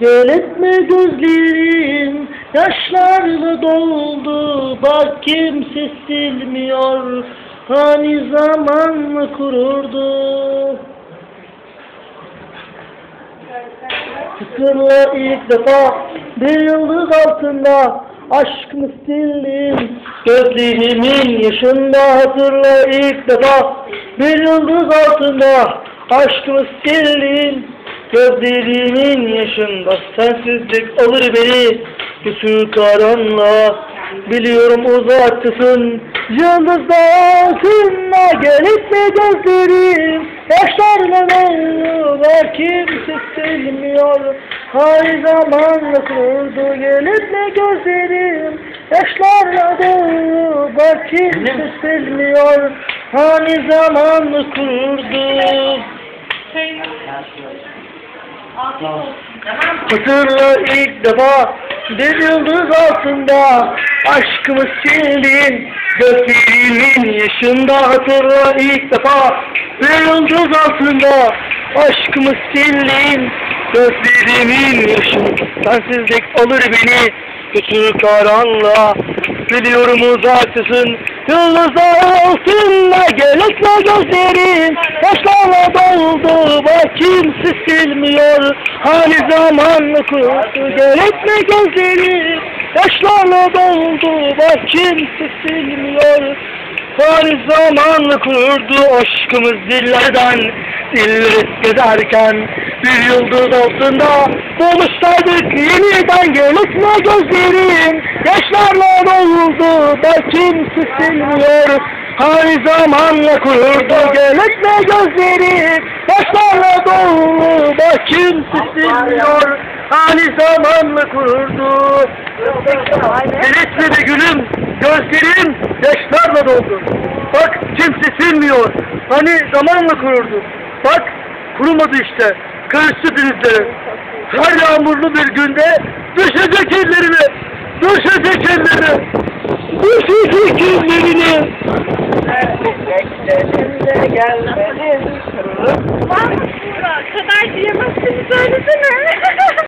Gel etme gözlerim yaşlarla doldu. Bak kimse silmiyor Hani zamanla kururdu? Sıkırla ilk defa bir yıldız altında Aşkımı sildim? Gözlerimin yaşında Hatırla ilk defa bir yıldız altında Aşkımı sildim gözlerimin yaşında Sensizlik alır beni. Bütün karanlığa Biliyorum uzaktasın Yıldızlar altında gel etme gözlerim Yaşlarla var kimse silmiyor Her zamanla kurdu gel etme gözlerim. Yaşlarla dolu var kimse silmiyor Hani zamanla kurdu Hatırla ilk defa bir yıldız altında aşkımı sildin gözlerimin yaşında hatırla ilk defa bir yıldız altında aşkımı sildin gözlerimin yaşında sensizlik alır beni. Götürür karanlığa biliyorum uzaktasın yıldızlar altında gel etme gözlerim yaşlarla doldu kimse silmiyor. Hani zamanla kurdu gel etme gözlerim yaşlarla doldu bak kimse silmiyor. Hani zamanla kurdu aşkımız dillerden. Dilleri gezerken bir yıldız altında Buluşsaydık yeniden gel etme gözlerim Yaşlarla doldu bak kimse silmiyor. Hani zamanla kurdu gel etme gözlerim Yaşlarla doldu bak kimse silmiyor Hani zamanla kurdu Delirtmedi gülüm Gözlerim yaşlarla doldu. Bak kimse silmiyor. Hani zamanla kururdu. Bak kurumadı işte. Karıştı denizlere. Her yağmurlu bir günde düşecek ellerine. Düşecek ellerine. Düşecek ellerine. Bekledim de gelmedi.